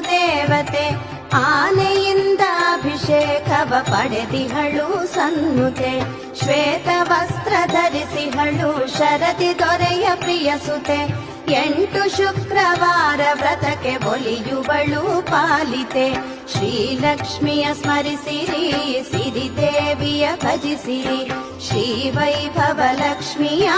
ದೇವತೆ, ಆನೆಯಿಂದ ಅಭಿಷೇಕವ ಪಡೆದಿಹಳು ಸನ್ನುತೆ. ಶ್ವೇತ ವಸ್ತ್ರ ಧರಿಸಿಹಳು ಶರತಿ ದೊರೆಯ ಪ್ರಿಯಸುತೆ ಎಂಟು ಶುಕ್ರವಾರ ವ್ರತಕ್ಕೆ ಒಲಿಯುವಳು ಪಾಲಿತೆ. ಶ್ರೀಲಕ್ಷ್ಮಿಯ ಸ್ಮರಿಸಿರಿ, ಸಿರಿದೇವಿಯ ಭಜಿಸಿರಿ. ಶ್ರೀ ವೈಭವ ಲಕ್ಷ್ಮಿಯ